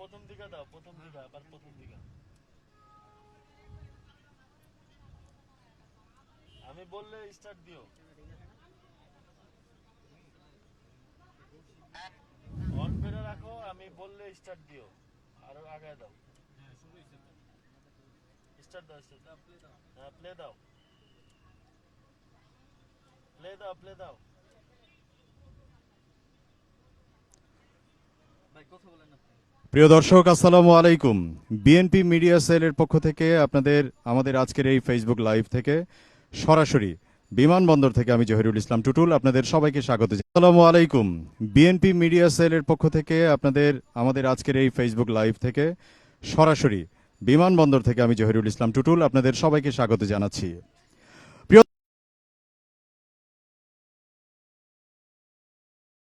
প্রথম দিকে দাও, প্রথম দিকে, আবার প্রথম দিকে। আমি বললে স্টার্ট দিও। অন করে রাখো, আমি বললে স্টার্ট দিও। আরও আগে দাও। স্টার্ট দাও স্টার্ট হ্যাঁ প্লে দাও। প্লে দাও প্লে দাও। প্রিয় দর্শক, আসসালামু আলাইকুম। বিএনপি মিডিয়া সেলের পক্ষ থেকে আপনাদের, আমাদের আজকের এই ফেসবুক লাইভ থেকে সরাসরি বিমানবন্দর থেকে আমি জহিরুল ইসলাম টুটুল আপনাদের সবাইকে স্বাগত। আসসালামু আলাইকুম। বিএনপি মিডিয়া সেলের পক্ষ থেকে আপনাদের, আমাদের আজকের এই ফেসবুক লাইভ থেকে সরাসরি বিমানবন্দর থেকে আমি জহিরুল ইসলাম টুটুল আপনাদের সবাইকে স্বাগত জানাচ্ছি।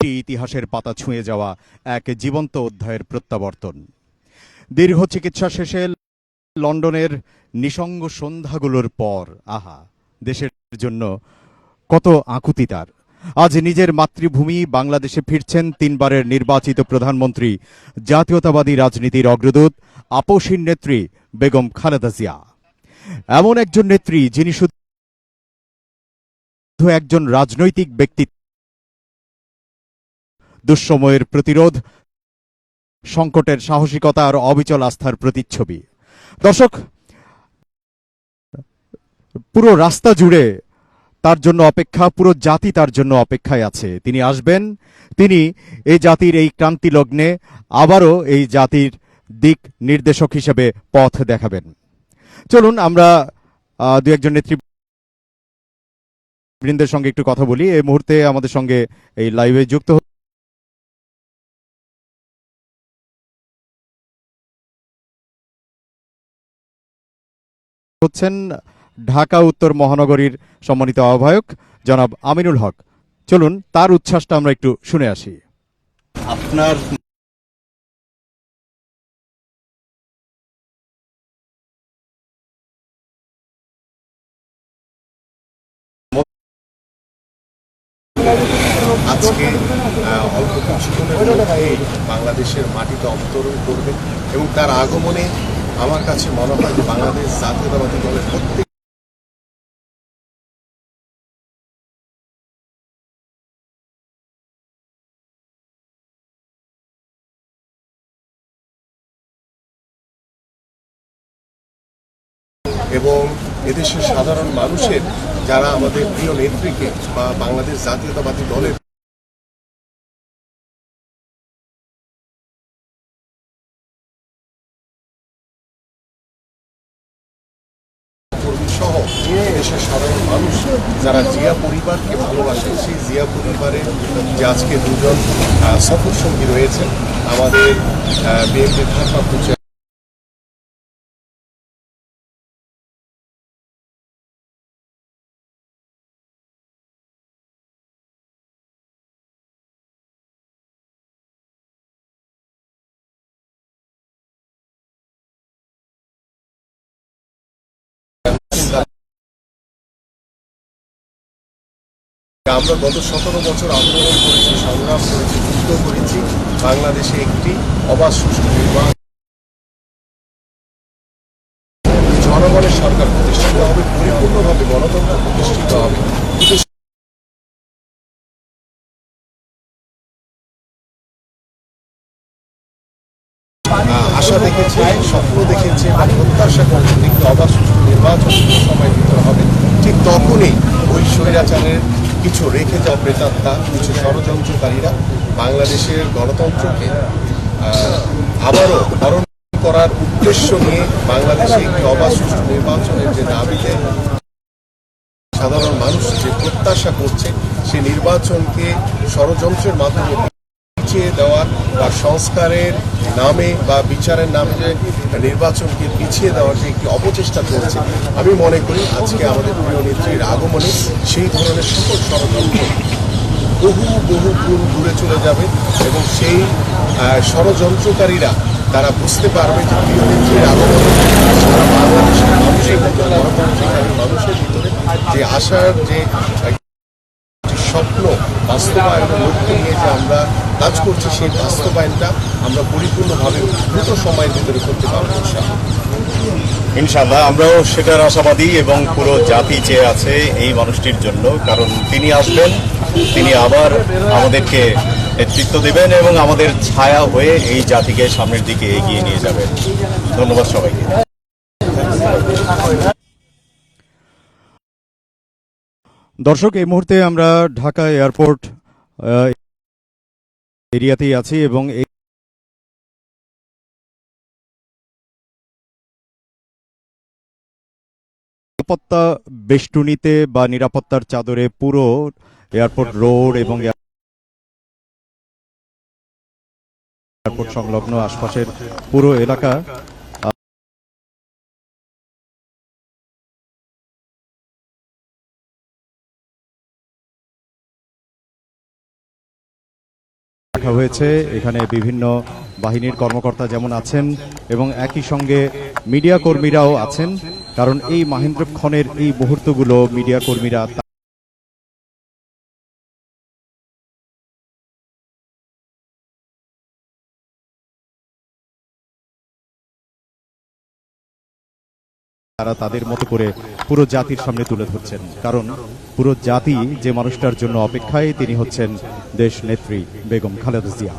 ইতিহাসের পাতা ছুঁয়ে যাওয়া এক জীবন্ত অধ্যায়ের প্রত্যাবর্তন। দীর্ঘ চিকিৎসা শেষে লন্ডনের নিসঙ্গ সন্ধ্যাগুলোর পর, আহা, দেশের জন্য কত আকুতি তার। আজ নিজের মাতৃভূমি বাংলাদেশে ফিরছেন তিনবারের নির্বাচিত প্রধানমন্ত্রী, জাতীয়তাবাদী রাজনীতির অগ্রদূত আপসীর নেত্রী বেগম খালেদা জিয়া। এমন একজন নেত্রী যিনি শুধু একজন রাজনৈতিক ব্যক্তিত্ব দুঃসময়ের প্রতিরোধ, সংকটের সাহসিকতা আর অবিচল আস্থার প্রতিচ্ছবি। দর্শক, পুরো রাস্তা জুড়ে তার জন্য অপেক্ষা, পুরো জাতি তার জন্য অপেক্ষায় আছে। তিনি আসবেন, তিনি এই জাতির এই ক্রান্তি লগ্নে আবারও এই জাতির দিক নির্দেশক হিসেবে পথ দেখাবেন। চলুন আমরা দু একজন নেতৃবৃন্দের সঙ্গে একটু কথা বলি। এই মুহূর্তে আমাদের সঙ্গে এই লাইভে যুক্ত হচ্ছেন ঢাকা উত্তর মহানগরীর সম্মানিত আহ্বায়ক জনাব আমিনুল হক। চলুন, তার উচ্ছ্বাসটা আমরা একটু শুনে আসি। আপনার আজকে অল্প কিছুক্ষণের মধ্যেই বাংলাদেশের মাটিতে অবতরণ করবে এবং তার আগমনে আমার কাছে মনে হয় বাংলাদেশ জাতীয়তাবাদী দলের প্রত্যেক এবং এদেশের সাধারণ মানুষের যারা আমাদের প্রিয় নেত্রীকে বা বাংলাদেশ জাতীয়তাবাদী দলের সহ দেশের সাধারণ মানুষ, যারা জিয়া পরিবারকে ভালোবাসেন সেই জিয়া পরিবারের যে আজকে দুজন সফর সঙ্গী রয়েছেন, আমাদের বিএনপির ভারপ্রাপ্ত আমরা গত সতেরো বছর আন্দোলন করেছি, সংগ্রাম করেছি, যুদ্ধ করেছি, বাংলাদেশে একটি অবাধ সুষ্ঠু নির্বাচন জনগণের সরকার প্রতিষ্ঠিত হবে, পরিপূর্ণভাবে গণতন্ত্র প্রতিষ্ঠিত হবে। আশা দেখেছে, স্বপ্ন দেখেছে বা প্রত্যাশা করছে একটি অবাধ সুষ্ঠু নির্বাচন সময় ভিতরে হবে। ঠিক তখনই ওই স্বৈরাচারের কিছু রেখে যাওয়া প্রেতাত্মা কিছু ষড়যন্ত্রকারীরা বাংলাদেশের গণতন্ত্রকে আবারও হরণ করার উদ্দেশ্য নিয়ে বাংলাদেশে একটি অবাধ নির্বাচনের যে দাবিতে সাধারণ মানুষ যে প্রত্যাশা করছে, সে নির্বাচনকে ষড়যন্ত্রের মাধ্যমে পিছিয়ে দেওয়ার বা সংস্কারের নামে বা বিচারের নামে যে নির্বাচনকে পিছিয়ে দেওয়ার যে একটি অপচেষ্টা চলছে, আমি মনে করি আজকে আমাদের প্রিয় নেত্রীর আগমনে সেই ধরনের সকল ষড়যন্ত্র বহু বহু গুণ দূরে চলে যাবে এবং সেই ষড়যন্ত্রকারীরা তারা বুঝতে পারবে যে প্রিয় নেত্রীর আগমনে যে আশার যে স্বপ্ন বাস্তবায়নের লক্ষ্য নিয়ে যে আমরা কাজ করছি সেই বাস্তবায়নটা আমরা পরিপূর্ণভাবে দ্রুত সময়ের ভিতরে করতে পারব ইনশাআল্লাহ। ইনশাল্লাহ আমরাও সেটার আশাবাদী এবং পুরো জাতি চেয়ে আছে এই মানুষটির জন্য কারণ তিনি আসবেন তিনি আবার আমাদেরকে নেতৃত্ব দেবেন এবং আমাদের ছায়া হয়ে এই জাতিকে সামনের দিকে এগিয়ে নিয়ে যাবেন ধন্যবাদ সবাইকে দর্শক এই মুহূর্তে আমরা ঢাকা এয়ারপোর্ট এরিয়াতেই আছি এবং এই নিরাপত্তা বেষ্টনীতে বা নিরাপত্তার চাদরে পুরো এয়ারপোর্ট রোড এবং এয়ারপোর্ট সংলগ্ন আশপাশের পুরো এলাকা রাখা হয়েছে। এখানে বিভিন্ন বাহিনীর কর্মকর্তা যেমন আছেন এবং একই সঙ্গে মিডিয়া কর্মীরাও আছেন, কারণ এই মাহেন্দ্রক্ষণের এই মুহূর্তগুলো মিডিয়া কর্মীরা তারা তাদের মতো করে পুরো জাতির সামনে তুলে ধরছেন। কারণ পুরো জাতি যে মানুষটার জন্য অপেক্ষায়, তিনি হচ্ছেন দেশ নেত্রী বেগম খালেদা জিয়া,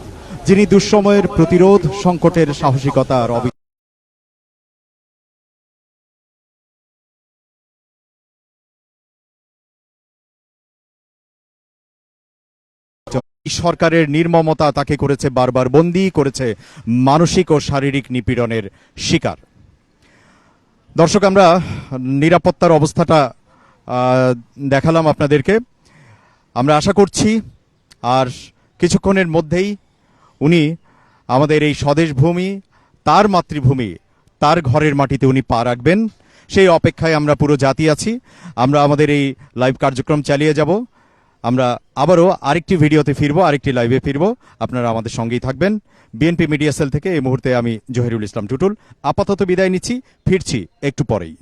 যিনি দুঃসময়ের প্রতিরোধ সংকটের সাহসিকতা আর অবি সরকারের নির্মমতা তাকে করেছে বারবার বন্দী, করেছে মানসিক ও শারীরিক নিপীড়নের শিকার। দর্শক, আমরা নিরাপত্তার অবস্থাটা দেখালাম আপনাদেরকে। আমরা আশা করছি, আর কিছুক্ষণের মধ্যেই উনি আমাদের এই স্বদেশ ভূমি, তার মাতৃভূমি, তার ঘরের মাটিতে উনি পা রাখবেন। সেই অপেক্ষায় আমরা পুরো জাতি আছি। আমরা আমাদের এই লাইভ কার্যক্রম চালিয়ে যাব। আমরা আবারও আরেকটি ভিডিওতে ফিরবো, আরেকটি লাইভে ফিরবো। আপনারা আমাদের সঙ্গেই থাকবেন। বিএনপি মিডিয়া সেল থেকে এই মুহূর্তে আমি জহিরুল ইসলাম টুটুল। আপাতত বিদায় নিচ্ছি, ফিরছি একটু পরেই।